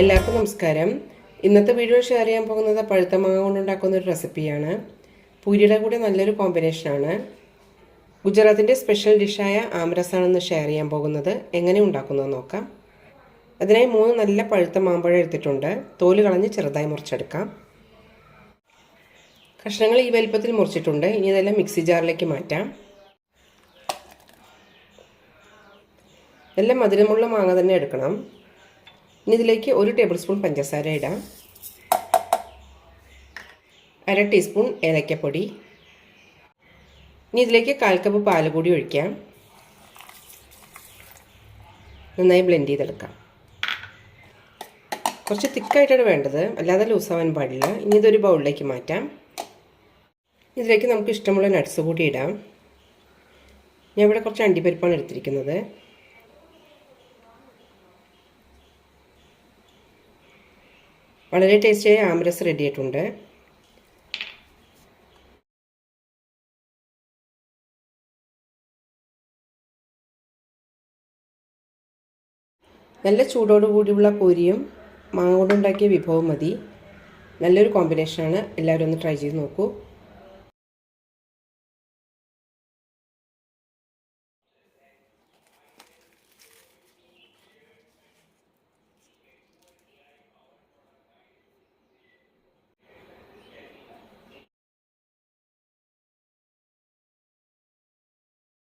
എല്ലാവർക്കും നമസ്കാരം. ഇന്നത്തെ വീഡിയോ ഷെയർ ചെയ്യാൻ പോകുന്നത് പഴുത്ത മാങ്ങ കൊണ്ടുണ്ടാക്കുന്ന ഒരു റെസിപ്പിയാണ് പൂരിയുടെ കൂടെ നല്ലൊരു കോമ്പിനേഷനാണ് ഗുജറാത്തിന്റെ സ്പെഷ്യൽ ഡിഷായ ആമരസാണെന്ന് ഷെയർ ചെയ്യാൻ പോകുന്നത്. എങ്ങനെ ഉണ്ടാക്കുന്നത് നോക്കാം. അതിനായി മൂന്ന് നല്ല പഴുത്ത മാമ്പഴം എടുത്തിട്ടുണ്ട്. തോൽ കളഞ്ഞ് ചെറുതായി മുറിച്ചെടുക്കാം. കഷ്ണങ്ങൾ ഈ വലിപ്പത്തിൽ മുറിച്ചിട്ടുണ്ട്. ഇനി ഇതെല്ലാം മിക്സി ജാറിലേക്ക് മാറ്റാം. എല്ലാം മധുരമുള്ള മാങ്ങ തന്നെ എടുക്കണം. ഇനി ഇതിലേക്ക് ഒരു ടേബിൾ സ്പൂൺ പഞ്ചസാര ഇടാം. അര ടീസ്പൂൺ ഏലക്കപ്പൊടി. ഇനി ഇതിലേക്ക് കാൽ കപ്പ് പാൽ കൂടി ഒഴിക്കാം. നന്നായി ബ്ലെൻഡ് ചെയ്തെടുക്കാം. കുറച്ച് തിക്കായിട്ടാണ് വേണ്ടത്. അല്ലാതെ ലൂസാവാൻ പാടില്ല. ഇനി ഇതൊരു ബൗളിലേക്ക് മാറ്റാം. ഇതിലേക്ക് നമുക്ക് ഇഷ്ടമുള്ള നട്ട്സ് കൂടി ഇടാം. ഞാൻ ഇവിടെ കുറച്ച് അണ്ടിപ്പരിപ്പാണ് എടുത്തിരിക്കുന്നത്. വളരെ ടേസ്റ്റിയായ ആംബ്രസ് റെഡി ആയിട്ടുണ്ട്. നല്ല ചൂടോടുകൂടിയുള്ള പൂരിയും മാങ്ങ കൊണ്ടുണ്ടാക്കിയ വിഭവം മതി. നല്ലൊരു കോമ്പിനേഷനാണ് എല്ലാവരും ഒന്ന് ട്രൈ ചെയ്ത് നോക്കൂ.